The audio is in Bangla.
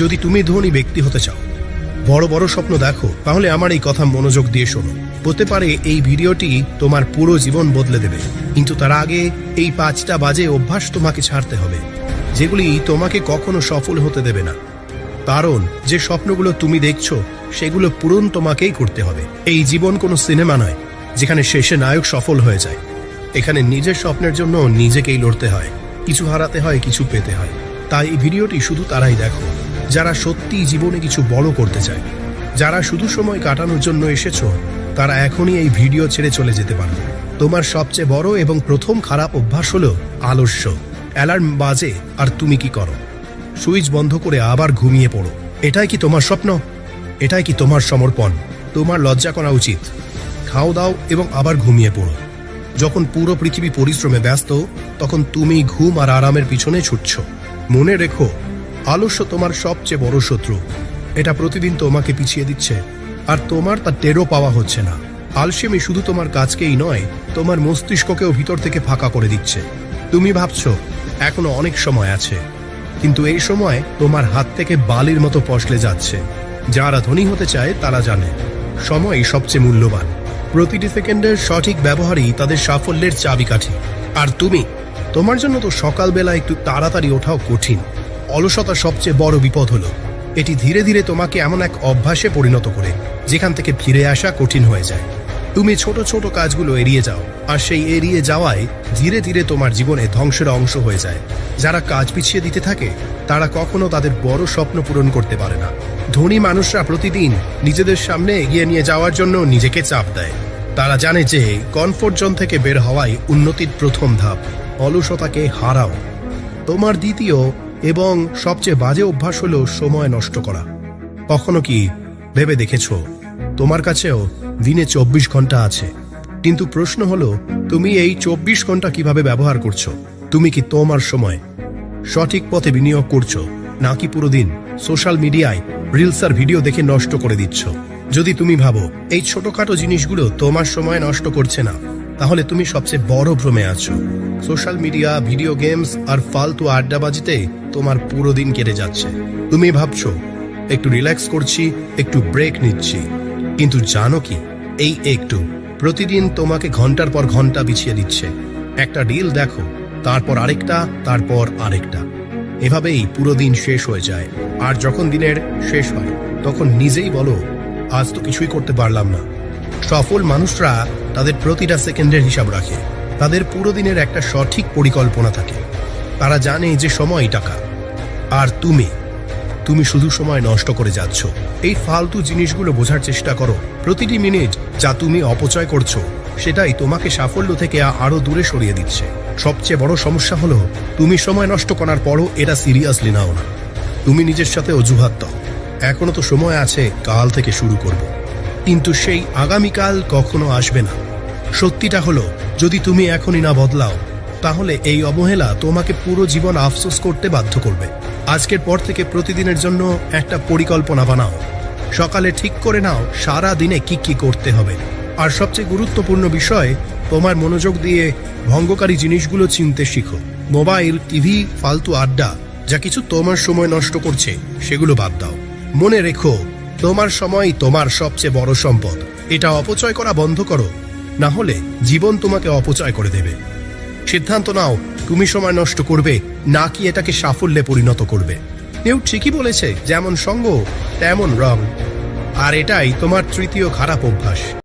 যদি তুমি ধনী ব্যক্তি হতে চাও, বড় বড় স্বপ্ন দেখো, তাহলে আমার এই কথা মনোযোগ দিয়ে শোনো। হতে পারে এই ভিডিওটি তোমার পুরো জীবন বদলে দেবে, কিন্তু তার আগে এই পাঁচটা বাজে অভ্যাস তোমাকে ছাড়তে হবে, যেগুলি তোমাকে কখনো সফল হতে দেবে না। কারণ, যে স্বপ্নগুলো তুমি দেখছ, সেগুলো পূরণ তোমাকেই করতে হবে। এই জীবন কোনো সিনেমা নয়, যেখানে শেষে নায়ক সফল হয়ে যায়। এখানে নিজের স্বপ্নের জন্য নিজেকেই লড়তে হয়, কিছু হারাতে হয়, কিছু পেতে হয়। তাই এই ভিডিওটি শুধু তারাই দেখো। যারা সত্যি জীবনে কিছু বড় করতে চায়। যারা শুধু সময় কাটানোর জন্য এসেছ, তারা এখনই এই ভিডিও ছেড়ে চলে যেতে পারো। তোমার সবচেয়ে বড় এবং প্রথম খারাপ অভ্যাস হলো আলস্য। অ্যালার্ম বাজে, আর তুমি কি করো? সুইচ বন্ধ করে আবার ঘুমিয়ে পড়ো। এটাই কি তোমার স্বপ্ন? এটাই কি তোমার সমর্পণ? তোমার লজ্জা করা উচিত। খাও দাও এবং আবার ঘুমিয়ে পড়ো। যখন পুরো পৃথিবী পরিশ্রমে ব্যস্ত, তখন তুমি ঘুম আর আরামের পিছনে ছুটছ। মনে রেখো আলস্য তোমার সবচেয়ে বড় শত্রু। এটা প্রতিদিন তোমাকে পিছিয়ে দিচ্ছে, আর তোমার তা টেরও পাওয়া হচ্ছে না। আলসেমি শুধু তোমার কাজকেই নয়, তোমার মস্তিষ্ককেও ভিতর থেকে ফাঁকা করে দিচ্ছে। তুমি ভাবছ, এখনও অনেক সময় আছে, কিন্তু এই সময় তোমার হাত থেকে বালির মতো পশলে যাচ্ছে। যারা ধনী হতে চায়, তারা জানে সময় সবচেয়ে মূল্যবান। প্রতিটি সেকেন্ডের সঠিক ব্যবহারই তাদের সাফল্যের চাবিকাঠি। আর তুমি, তোমার জন্য তো সকালবেলা একটু তাড়াতাড়ি ওঠাও কঠিন। অলসতা সবচেয়ে বড় বিপদ হলো। এটি ধীরে ধীরে তোমাকে এমন এক অভ্যাসে পরিণত করে, যেখান থেকে ফিরে আসা কঠিন হয়ে যায়। তুমি ছোট ছোট কাজগুলো এড়িয়ে যাও, আর সেই এড়িয়ে যাওয়ায় ধীরে ধীরে তোমার জীবনে ধ্বংসের অংশ হয়ে যায়। যারা কাজ পিছিয়ে দিতে থাকে, তারা কখনো তাদের বড় স্বপ্ন পূরণ করতে পারে না। ধনী মানুষরা প্রতিদিন নিজেদের সামনে এগিয়ে নিয়ে যাওয়ার জন্য নিজেকে চাপ দেয়। তারা জানে যে কমফোর্ট জোন থেকে বের হওয়াই উন্নতির প্রথম ধাপ। অলসতাকে হারাও। তোমার দ্বিতীয় এবং সবচেয়ে বাজে অভ্যাস হল সময় নষ্ট করা। কখনো কি ভেবে দেখেছ? তোমার কাছেও দিনে চব্বিশ ঘণ্টা আছে। কিন্তু প্রশ্ন হলো, তুমি এই চব্বিশ ঘণ্টা কীভাবে ব্যবহার করছ? তুমি কি তোমার সময় সঠিক পথে বিনিয়োগ করছ, নাকি পুরো দিন সোশ্যাল মিডিয়ায় রিলস আর ভিডিও দেখে নষ্ট করে দিচ্ছ? যদি তুমি ভাবো, এই ছোটখাটো জিনিসগুলো তোমার সময় নষ্ট করছে না তাহলে তুমি সবচেয়ে বড় ভ্রমে আছো। সোশ্যাল মিডিয়া, ভিডিও গেমস আর ফালতু আড্ডাবাজিতে তোমার পুরো দিন কেটে যাচ্ছে। তুমি ভাবছ, একটু রিল্যাক্স করছি, একটু ব্রেক নিচ্ছি। কিন্তু জানো কি, এই একটু প্রতিদিন তোমাকে ঘণ্টার পর ঘণ্টা বিছিয়ে দিচ্ছে। একটা ডিল দেখো, তারপর আরেকটা তারপর আরেকটা। এভাবেই পুরো দিন শেষ হয়ে যায়। আর যখন দিনের শেষ হয়, তখন নিজেই বলো, আজ তো কিছুই করতে পারলাম না। সফল মানুষরা তাদের প্রতিটা সেকেন্ডের হিসাব রাখে। তাদের পুরো দিনের একটা সঠিক পরিকল্পনা থাকে। তারা জানে যে সময় টাকা আর তুমি তুমি শুধু সময় নষ্ট করে যাচ্ছ। এই ফালতু জিনিসগুলো বোঝার চেষ্টা করো। প্রতিটি মিনিট যা তুমি অপচয় করছ, সেটাই তোমাকে সাফল্য থেকে আরও দূরে সরিয়ে দিচ্ছে। সবচেয়ে বড় সমস্যা হলো, তুমি সময় নষ্ট করার পরও এটা সিরিয়াসলি নাও না। তুমি নিজের সাথে অজুহাত দাও। এখনও তো সময় আছে, কাল থেকে শুরু করব। কিন্তু সেই আগামীকাল কখনো আসবে না। সত্যিটা হলো, যদি তুমি এখনই না বদলাও, তাহলে এই অবহেলা তোমাকে পুরো জীবন আফসোস করতে বাধ্য করবে। আজকের পর থেকে প্রতিদিনের জন্য একটা পরিকল্পনা বানাও। সকালে ঠিক করে নাও সারা দিনে কি কি করতে হবে। আর সবচেয়ে গুরুত্বপূর্ণ বিষয়, তোমার মনোযোগ দিয়ে ভঙ্গকারী জিনিসগুলো চিনতে শিখো। মোবাইল, টিভি, ফালতু আড্ডা, যা কিছু তোমার সময় নষ্ট করছে, সেগুলো বাদ দাও। মনে রেখো তোমার সময় তোমার সবচেয়ে বড় সম্পদ। এটা অপচয় করা বন্ধ করো। না হলে জীবন তোমাকে অপচয় করে দেবে। সিদ্ধান্ত নাও, তুমি সময় নষ্ট করবে নাকি এটাকে সাফল্যে পরিণত করবে। কেউ ঠিকই বলেছে, যেমন সঙ্গ, তেমন রং। আর এটাই তোমার তৃতীয় খারাপ অভ্যাস।